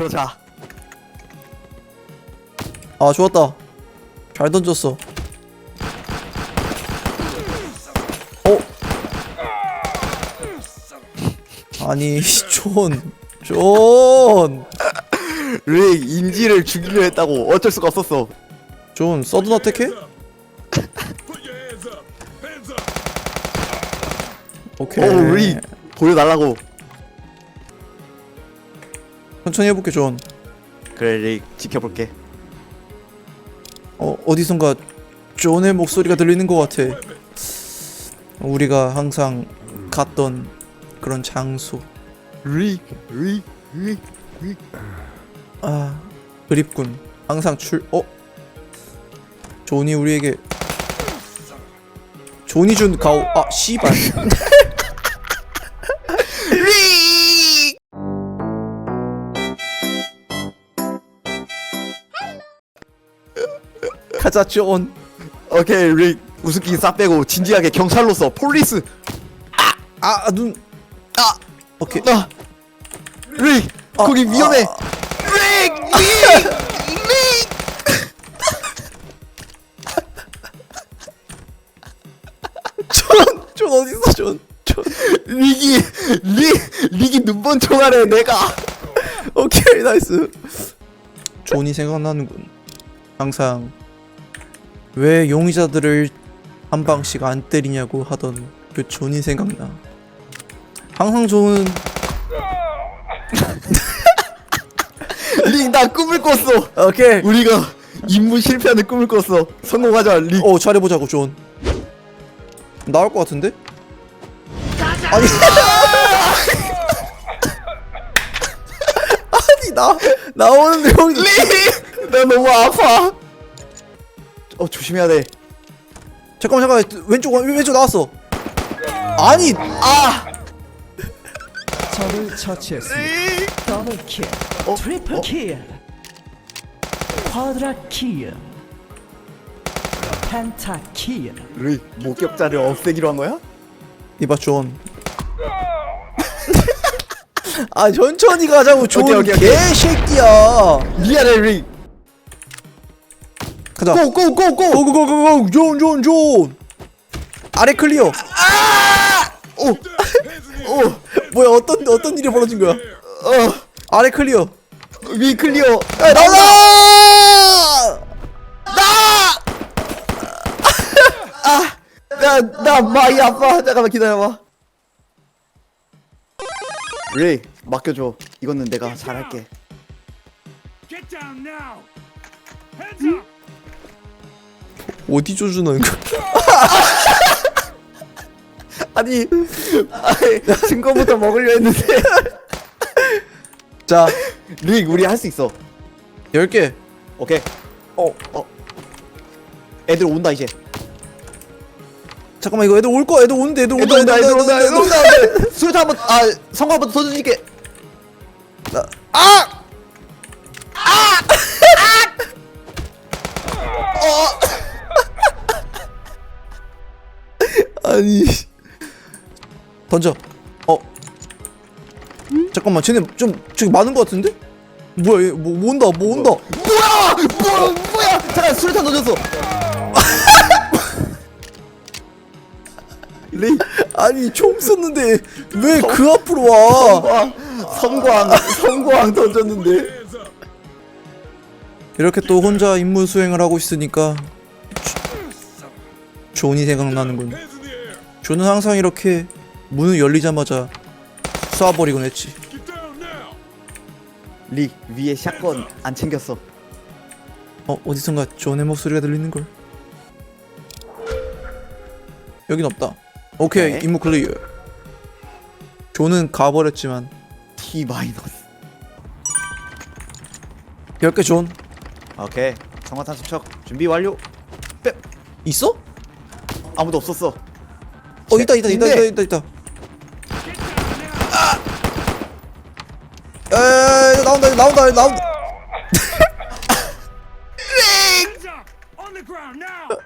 그러자. 아 좋았다 잘 던졌어 어? 아니 존 존! 릭 인지를 죽이려 했다고 어쩔 수가 없었어. 존 서든 어택해? 오케이 오, 릭 보여달라고. 천천히 해볼게 존 그래, 릭 지켜볼게. 어, 어디선가 존의 목소리가 들리는 것 같아 우리가 항상 갔던 그런 장소 릭, 릭, 릭, 릭. 아 그립군 항상 출 어? 존이 우리에게 존이 준 가오 아 씨발 가자 존 오케이, 릭 우습기 싹 빼고 진지하게 경찰로서 폴리스. 아 눈 아, 오케이 나. 릭, 아, 거기 위험해. 아, 릭, 릭, 릭. 존! 존 어딨어 존? 존 릭이, 릭, 릭이 눈먼 총알에 내가. 오케이 나이스 존이 생각나는군 항상 왜 용의자들을 한 방씩 안 때리냐고 하던 그 존이 생각나 항상 존은 릭, 나 꿈을 꿨어. 오케이 우리가 임무 실패하는 꿈을 꿨어. 성공하자, 릭. 어 잘해보자고 존 나올 것 같은데? 아니 아니 나 나오는데 형이 릭, 나 너무 아파. 어, 조심해야 돼. 잠깐만 잠깐만 왼쪽 왼쪽 나왔어 아니 아, 적을 처치했습니다. 더블 킬, 어? 트리플 어? 킬, 쿼드라 킬, 펜타 킬. 릭, 목격자를 없애기로 한 거야? 이봐 존. 아 천천히 가자고 존 오케이, 오케이, 오케이. 개새끼야. 미안해, 릭. 가자. 고, 고, 고, 고. 고 고 고 고 고 존 존 존. 아래 클리어. 오, 오, 뭐야 어떤 어떤 일이 벌어진 거야? 어, 아래 클리어. 위 클리어. 야 나가! 나, 나 많이 아파. 잠깐만 기다려봐. 릭, 맡겨줘. 이거는 내가 잘할게. Get down now! Hands up! 어디 조준하는 거야? 아니, 아니 증거부터 먹으려 했는데. 자 릭, 우리 할 수 있어. 10개. 오케이. 어 어. 애들 온다 이제. 잠깐만 이거 애들 올 거야 애들 오는데 애들 애들 온다 온다, 애들 온다, 애들 온다. 수류탄 한번, 아, 성광부터 쏘줄게. 아! 아니 던져 어 잠깐만 쟤네 좀 저기 많은 거 같은데 뭐야 얘 뭐, 뭐 온다 뭐 온다 뭐야! 뭐, 뭐야! 잠깐, 수류탄 던졌어. 릭, 아니 총 쐈는데 왜 그 앞으로 와 성광, 성광, 성광 던졌는데. 이렇게 또 혼자 임무 수행을 하고 있으니까 조- 존이 생각나는군 존은 항상 이렇게 문을 열리자마자 쏴버리곤 했지! 릭, 위에 샷건 안 챙겼어. 어 어디선가 존의 목소리가 들리는걸 여긴 없다 오케이 네. 임무 클리어 존은 가버렸지만 T 마이너스. 10개 존 오케이. 성화탄 수척 준비 완료. 빼. 있어? 아무도 없었어. 어 있다 있다 있다 있다 있다 있다 에이 나온다 나온다 나온다 up!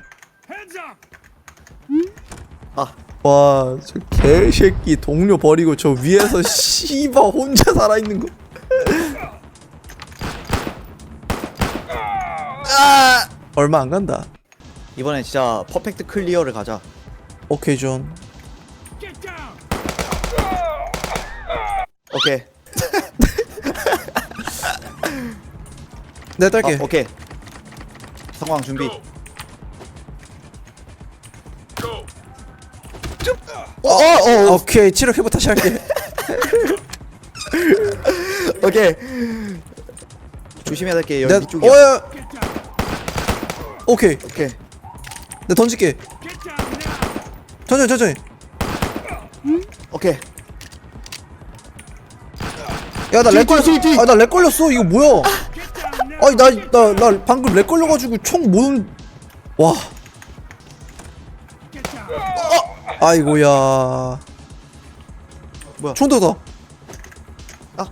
아, 와, 저 개새끼 동료 버리고 저 위에서 씨바 혼자 살아있는 거. 아! 얼마 안 간다 이번엔 진짜 퍼펙트 클리어를 가자. 오케이 존! 오케이. 내가 딸게 아, 오케이. 상황 준비. 어, 어, 어, 오케이 체력 회복 다시 할게 오케이. 조심해야 될게 내가 여기 쪽이야. 어야 Get down! 오케이 오케이. 내가 던질게! 천천히 천천히 오케이. 야나렉 뒤에, 뒤에, 뒤에. 걸렸어 아나 렉 걸렸어 이거 뭐야! 아니 나나나 방금 렉 걸려가지고 총못와 Get down! 아이고야 뭐야? 총 더.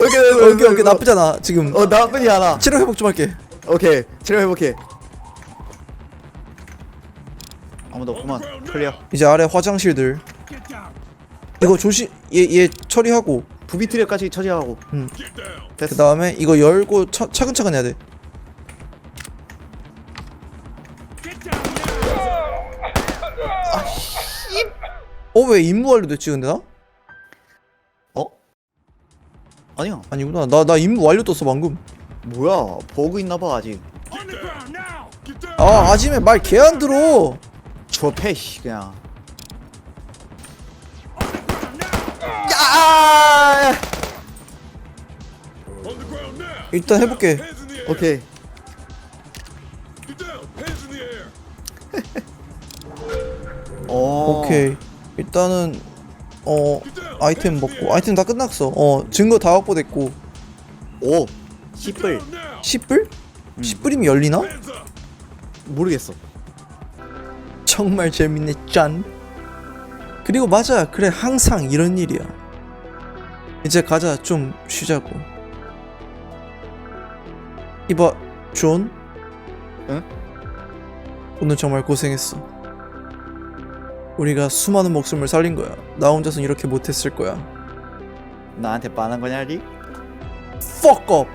오케이, 오케이 오케이 나쁘잖아 지금 어, 나쁘지 않아. 체력 회복 좀 할게 오케이. 체력 회복해. 아무도 없구만. 클리어. 이제 아래 화장실들! 이거 조심 얘 얘 처리하고 부비 트랩까지 처리하고. Down! 그 됐어. 다음에 이거 열고 차, 차근차근 해야 돼. Get down now! 어왜 임무 완료됐지 근데 나? 어? 아니야. 아니구나 나 나 임무 완료 떴어 방금. 뭐야? 버그 있나봐 아직. 아 아침에 말 개 안 들어. 접해 씨 그냥. 야! 일단 해볼게. 오케이. 어. 오케이. 일단은 어 아이템 먹고 아이템 다 끝났어. 어 증거 다 확보됐고 오. 10불. Down now! 10불? 10불이면 열리나? Hands up! 모르겠어. 정말 재밌네 짠. 그리고 맞아 그래 항상 이런 일이야. 이제 가자 좀 쉬자고. 이봐 존. 응? 오늘 정말 고생했어. 우리가 수많은 목숨을 살린 거야. 나 혼자선 이렇게 못했을 거야. 나한테 빠는 거냐 리? Fuck up.